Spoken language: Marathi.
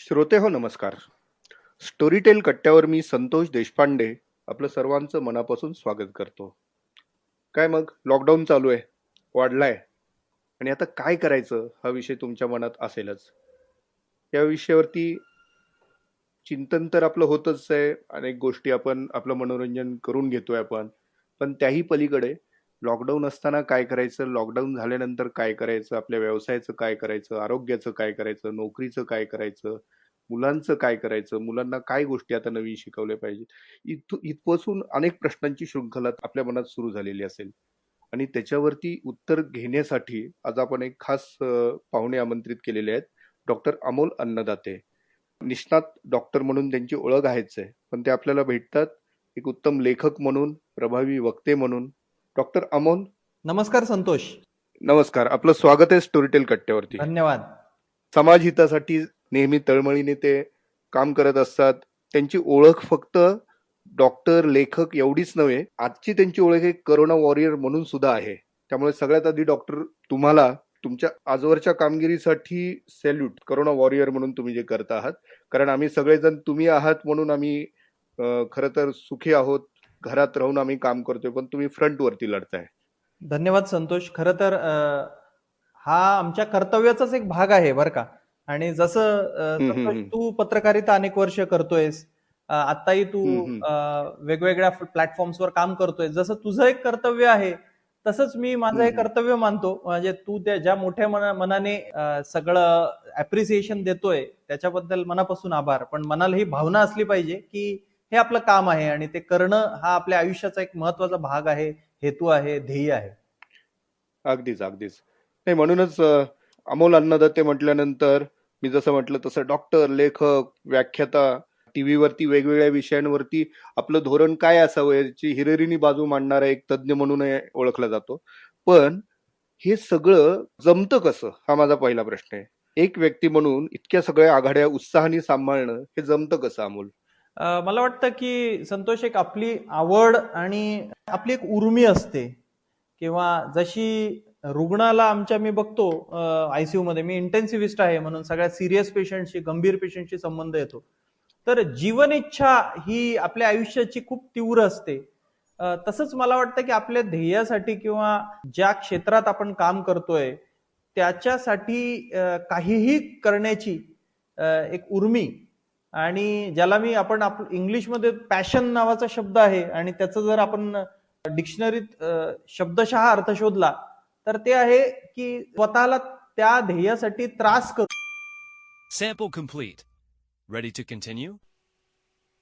श्रोते हो नमस्कार. स्टोरीटेल कट्ट्यावर मी संतोष देशपांडे आपलं सर्वांचं मनापासून स्वागत करतो. काय मग? लॉकडाऊन चालू आहे. वाढलाय. आणि आता काय करायचं? हा विषय तुमच्या मनात असेलच. या विषयावरती चिंतन तर आपलं होतच आहे. अनेक गोष्टी आपण आपलं मनोरंजन करून घेतोय आपण. पण त्याही पलीकडे लॉकडाऊन असताना काय करायचं? लॉकडाऊन झाल्यानंतर काय करायचं? आपल्या व्यवसायाचं काय करायचं? आरोग्याचं काय करायचं? नोकरीचं काय करायचं? मुलांचं काय करायचं? मुलांना काय गोष्टी आता नवीन शिकवल्या पाहिजेत? इथ इथपासून अनेक प्रश्नांची शृंखला आपल्या मनात सुरू झालेली असेल. आणि त्याच्यावरती उत्तर घेण्यासाठी आज आपण एक खास पाहुणे आमंत्रित केलेले आहेत. डॉक्टर अमोल अन्नदाते. निष्णात डॉक्टर म्हणून त्यांची ओळख आहेच आहे. पण ते आपल्याला भेटतात. एक उत्तम लेखक म्हणून प्रभावी वक्ते म्हणून डॉक्टर अमोल. नमस्कार संतोष. नमस्कार. आपलं स्वागत आहे स्टोरीटेल कट्ट्यावरती. धन्यवाद. समाज हितासाठी नेहमी तळमळीने ते काम करत असतात. त्यांची ओळख फक्त डॉक्टर लेखक एवढीच नव्हे आजची त्यांची ओळख एक करोना वॉरियर म्हणून सुद्धा आहे. त्यामुळे सगळ्यात आधी डॉक्टर तुम्हाला तुमच्या आजवरच्या कामगिरीसाठी सॅल्यूट करोना वॉरियर म्हणून तुम्ही जे करत आहात. कारण आम्ही सगळेजण तुम्ही आहात म्हणून आम्ही खरं तर सुखी आहोत. घरात राहून आम्ही काम करतोय पण तुम्ही फ्रंटवरती लढताय. धन्यवाद संतोष. खर तर हा आमच्या कर्तव्याचाच एक भाग आहे बरं का. आणि जसं. तू पत्रकारिता अनेक वर्ष करतोयस. अ, आत्ताही तू वेगवेगळ्या प्लॅटफॉर्म्सवर काम करतोय जसं तुझं एक कर्तव्य आहे तसंच मी माझं एक हम्म. कर्तव्य मानतो. म्हणजे तू त्या ज्या मोठ्या मना- मनाने सगळं अप्रिसिएशन देतोय त्याच्याबद्दल मनापासून आभार. पण मनाला ही भावना असली पाहिजे की हे आपलं काम आहे आणि ते करणं हा आपल्या आयुष्याचा एक महत्त्वाचा भाग आहे हेतू आहे ध्येय आहे. अगदीच अगदीच. नाही म्हणूनच अमोल अन्नदत्ते म्हटल्यानंतर मी जसं म्हटलं तसं डॉक्टर लेखक व्याख्याता टीव्हीवरती वेगवेगळ्या विषयांवरती आपलं धोरण काय असावं याची हिरेरीनी बाजू मांडणारा एक तज्ज्ञ म्हणून ओळखला जातो. पण हे सगळं जमतं कसं? हा माझा पहिला प्रश्न आहे. एक व्यक्ती म्हणून इतक्या सगळ्या आघाड्या उत्साहाने सांभाळणं हे जमतं कसं अमोल? मला वाटतं की संतोष एक आपली आवड आणि आपली एक उर्मी असते. किंवा जशी रुग्णाला आमच्या मी बघतो आयसीयू मध्ये मी इंटेन्सिव्हिस्ट आहे म्हणून सगळ्या सिरियस पेशंटशी गंभीर पेशंटशी संबंध येतो. तर जीवन इच्छा ही आपल्या आयुष्याची खूप तीव्र असते. तसंच मला वाटतं की आपल्या ध्येयासाठी किंवा ज्या क्षेत्रात आपण काम करतोय त्याच्यासाठी काहीही करण्याची एक उर्मी आणि ज्याला मी आपण आप इंग्लिशमध्ये पॅशन नावाचा शब्द आहे आणि त्याचा जर आपण डिक्शनरीत शब्दशः अर्थ शोधला तर ते आहे की स्वतःला त्या ध्येयासाठी त्रास करू sample complete ready to continue